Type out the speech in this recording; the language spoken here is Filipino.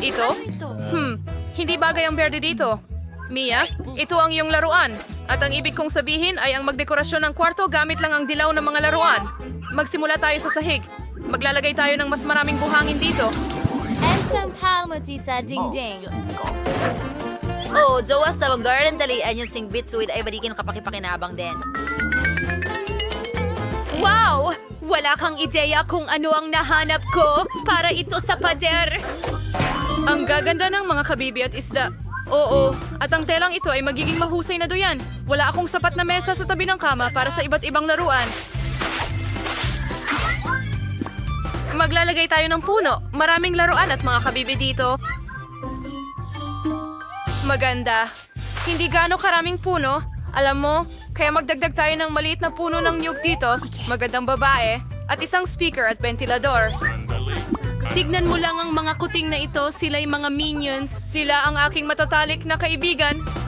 Ito? Hmm, hindi bagay ang berde dito. Mia, ito ang iyong laruan. At ang ibig kong sabihin ay ang magdekorasyon ng kwarto gamit lang ang dilaw ng mga laruan. Magsimula tayo sa sahig. Maglalagay tayo ng mas maraming buhangin dito. And some palmati sa ding-ding. Oh, Jowa sa garden dalian yung sing bitsweed ay balikin kapakipakinabang din. Wow! Wala kang ideya kung ano ang nahanap ko para ito sa pader. Ang gaganda ng mga kabibi at isda. Oo, at ang telang ito ay magiging mahusay na doyan. Wala akong sapat na mesa sa tabi ng kama para sa iba't ibang laruan. Maglalagay tayo ng puno. Maraming laruan at mga kabibi dito. Maganda. Hindi gaano karaming puno. Alam mo, kaya magdagdag tayo ng maliit na puno ng niyog dito. Magandang babae. At isang speaker at ventilador. Tignan mo lang ang mga kuting na ito, sila'y mga minions. Sila ang aking matatalik na kaibigan.